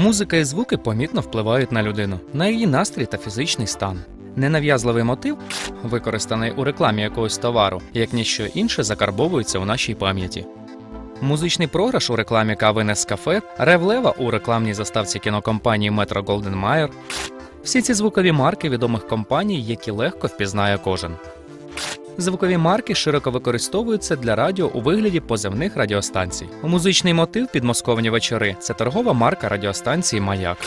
Музика і звуки помітно впливають на людину, на її настрій та фізичний стан. Ненав'язливий мотив, використаний у рекламі якогось товару, як ніщо інше закарбовується у нашій пам'яті. Музичний програш у рекламі кави Нескафе, рев лева у рекламній заставці кінокомпанії Golden Mayer – всі ці звукові марки відомих компаній, які легко впізнає кожен. Звукові марки широко використовуються для радіо у вигляді поземних радіостанцій. Музичний мотив підмосковні вечори це торгова марка радіостанції Маяк.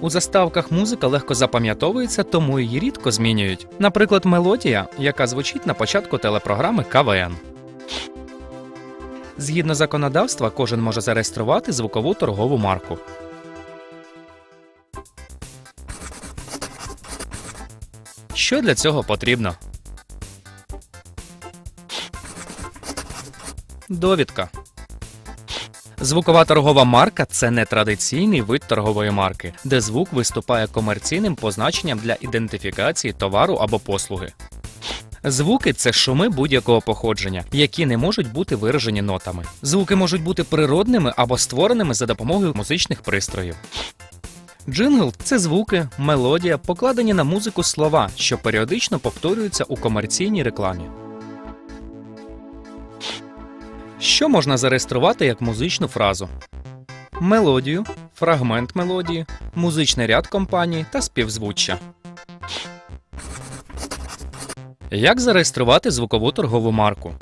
У заставках музика легко запам'ятовується, тому її рідко змінюють. Наприклад, мелодія, яка звучить на початку телепрограми КВН. Згідно законодавства, кожен може зареєструвати звукову торгову марку. Що для цього потрібно? Довідка. Звукова торгова марка це не традиційний вид торгової марки, де звук виступає комерційним позначенням для ідентифікації товару або послуги. Звуки це шуми будь-якого походження, які не можуть бути виражені нотами. Звуки можуть бути природними або створеними за допомогою музичних пристроїв. Джингл це звуки, мелодія, покладені на музику слова, що періодично повторюються у комерційній рекламі. Що можна зареєструвати як музичну фразу? Мелодію, фрагмент мелодії, музичний ряд компанії та співзвуччя. Як зареєструвати звукову торгову марку?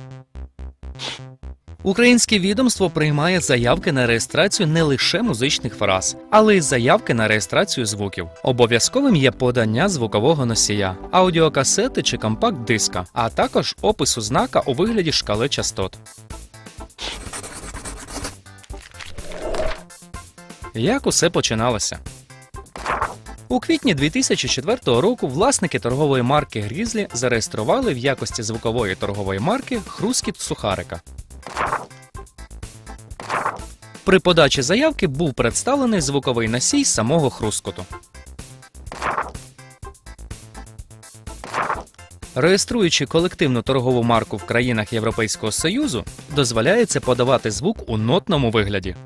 Українське відомство приймає заявки на реєстрацію не лише музичних фраз, але й заявки на реєстрацію звуків. Обов'язковим є подання звукового носія, аудіокасети чи компакт-диска, а також опису знака у вигляді шкали частот. Як усе починалося? У квітні 2004 року власники торгової марки Грізлі зареєстрували в якості звукової торгової марки Хрускіт Сухарика. При подачі заявки був представлений звуковий носій самого хрускоту. Реєструючи колективну торгову марку в країнах Європейського Союзу, дозволяється подавати звук у нотному вигляді.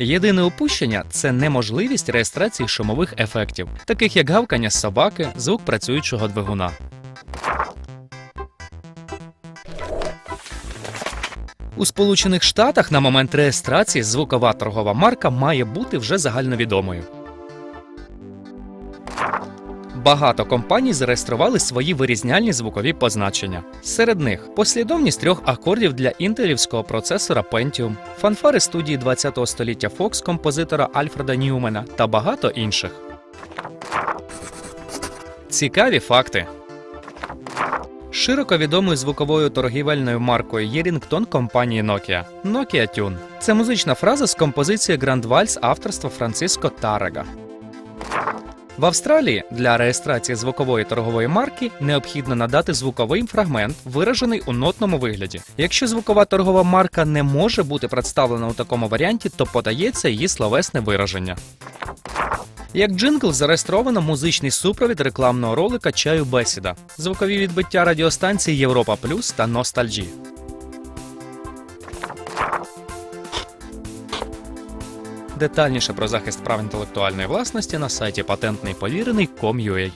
Єдине опущення це неможливість реєстрації шумових ефектів, таких як гавкання собаки, звук працюючого двигуна. У Сполучених Штатах на момент реєстрації звукова торгова марка має бути вже загальновідомою. Багато компаній зареєстрували свої вирізняльні звукові позначення. Серед них послідовність трьох акордів для інтелівського процесора Pentium, фанфари студії 20-го століття Fox композитора Альфреда Ньюмена та багато інших. Цікаві факти. Широко відомою звуковою торгівельною маркою є рінгтон компанії Nokia Nokia Tune. Це музична фраза з композиції Grand Vals авторства Франциско Тарега. В Австралії для реєстрації звукової торгової марки необхідно надати звуковий фрагмент, виражений у нотному вигляді. Якщо звукова торгова марка не може бути представлена у такому варіанті, то подається її словесне вираження. Як джингл зареєстровано музичний супровід рекламного ролика Чаю Бесіда, звукові відбиття радіостанцій Європа Плюс та Ностальджі. Детальніше про захист прав інтелектуальної власності на сайті patentнийповірений.com.ua